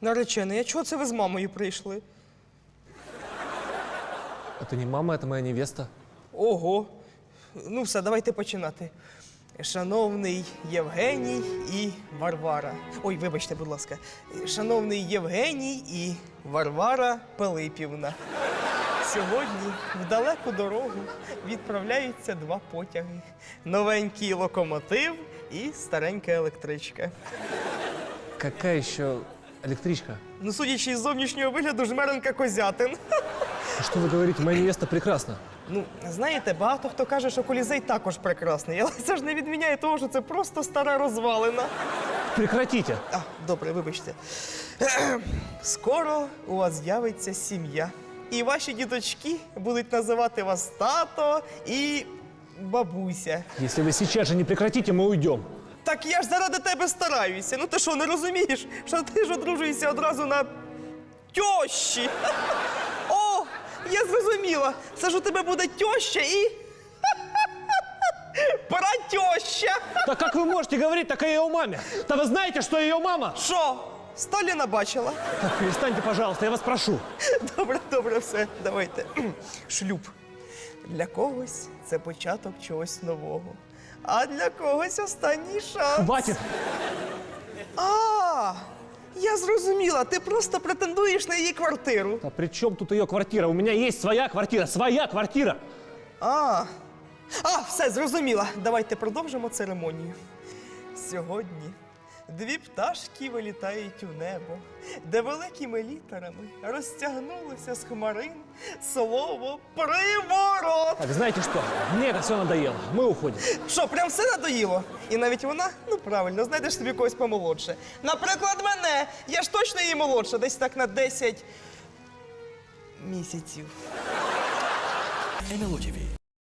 Наречений, а чого це ви з мамою прийшли? Это не мама, это моя невеста. Ого. Ну все, давайте починати. Шановний Євгеній і Варвара. Ой, вибачте, будь ласка. Шановний Євгеній і Варвара Пилипівна. Сьогодні в далеку дорогу відправляються два потяги: новенький локомотив і старенька електричка. Какая еще электричка? Ну, судячи із зовнішнього вигляду, жмеренка козятин. А Что вы говорите? Моя невеста прекрасна. Ну, знаєте, багато хто каже, що колізей також прекрасний, але це ж не відміняє того, що це просто стара розвалина. Прекратите. А, добре, вибачте. Скоро у вас з'явиться сім'я. І ваші діточки будуть називати вас тато і бабуся. Если вы сейчас же не прекратите, мы уйдем. Так я ж заради тебе стараюся. Ну ти що, не розумієш, що ти ж одружуєшся одразу на тьощі? О, я зрозуміла. Це ж у тебе буде тьоща і. Пратьоща! Так как вы можете говорить так о ее маме? Да вы знаете, что ее мама? Що? Сталіна бачила? Так, перестаньте, пожалуйста, я вас прошу. Добре, добре, все, давайте. Шлюб. Для когось це початок чогось нового, а для когось останній шанс. Хватит. А, я зрозуміла, ти просто претендуєш на її квартиру. А при чем тут ее квартира? У меня есть своя квартира, своя квартира. А, а, все, зрозуміла. Давайте продовжимо церемонію. Сьогодні дві пташки вилітають у небо, де великими літерами розтягнулося з хмарин слово приворот. Так, знаете что? Мне это все надоело. Мы уходим. Що, прям все надоїло? І навіть вона, ну правильно, знайдеш собі когось помолодше. Наприклад, мене. Я ж точно її молодша, десь так на 10 місяців. НЛО ТВ